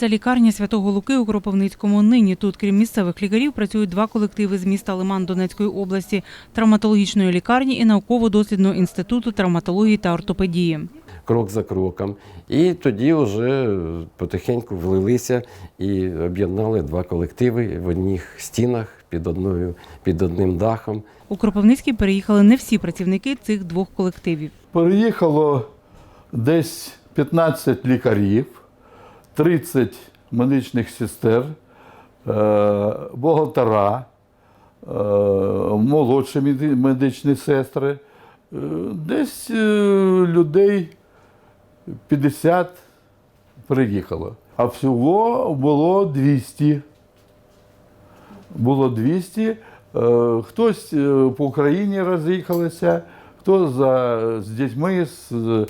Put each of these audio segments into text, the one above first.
Це лікарня Святого Луки у Кропивницькому. Нині тут, крім місцевих лікарів, працюють два колективи з міста Лиман Донецької області травматологічної лікарні і науково-дослідного інституту травматології та ортопедії. крок за кроком. І тоді вже потихеньку влилися і об'єднали два колективи в одних стінах під одною під одним дахом. У Кропивницький переїхали не всі працівники цих двох колективів. Переїхало десь 15 лікарів, 30 медичних сестер, е, бухгалтера, е, молодші медичні сестри. Е, Десь людей 50 приїхало. А всього було 200. Було 200. Е, Хтось по Україні роз'їхалися, хто за, з дітьми з,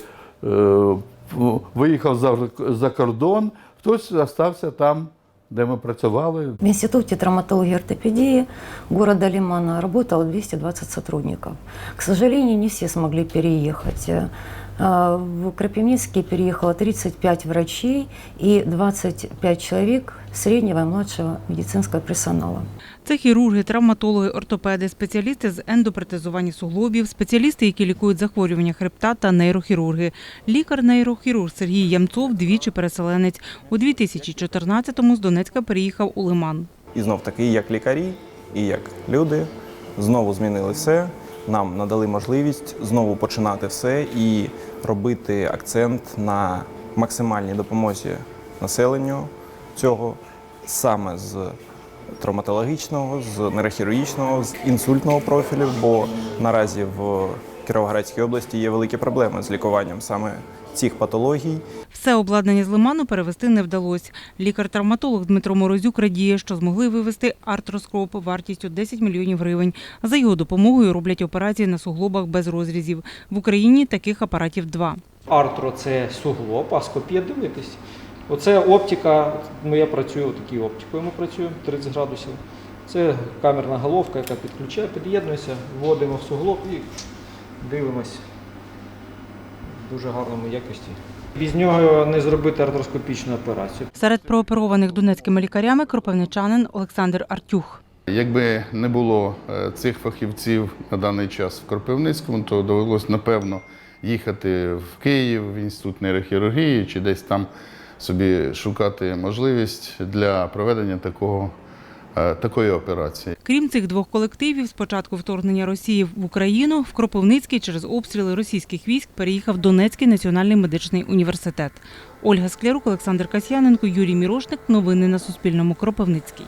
виїхав за, за кордон, хтось залишився там, де ми працювали. В інституті травматології ортопедії города Лимана работало 220 сотрудників. К сожалению, не всі змогли переехать. Э, В Крапивницкий переехало 35 врачей и 25 человек среднего и младшего медицинского персонала. Це хірурги, травматологи, ортопеди, спеціалісти з ендопротезування суглобів, спеціалісти, які лікують захворювання хребта та нейрохірурги. Лікар-нейрохірург Сергій Ямцов двічі переселенець. У 2014-му з Донецька переїхав у Лиман. І знов таки, як лікарі, і як люди знову змінили все. Нам надали можливість знову починати все і робити акцент на максимальній допомозі населенню цього саме з травматологічного, з нейрохірургічного, з інсультного профілю, бо наразі в Кіровоградській області є великі проблеми з лікуванням саме цих патологій. Все обладнання з Лиману перевести не вдалося. Лікар-травматолог Дмитро Морозюк радіє, що змогли вивести артроскоп вартістю 10 мільйонів гривень. За його допомогою роблять операції на суглобах без розрізів. В Україні таких апаратів два. Артро це суглоб, а скопія дивитись. Оце оптика, ну я працюю такій оптикою, ми працюємо 30 градусів. Це камерна головка, яка підключає, під'єднується, вводимо в суглоб і дивимось в дуже гарному якості. Без нього не зробити артроскопічну операцію. Серед прооперованих донецькими лікарями кропивничанин Олександр Артюх. Якби не було е, цих фахівців на даний час в Кропивницькому, то довелось, напевно, їхати в Київ, в інститут нейрохірургії чи десь там собі шукати можливість для проведення такого, такої операції. Крім цих двох колективів, з початку вторгнення Росії в Україну в Кропивницький через обстріли російських військ переїхав Донецький національний медичний університет. Ольга Склярук, Олександр Касьяненко, Юрій Мірошник. Новини на Суспільному. Кропивницький.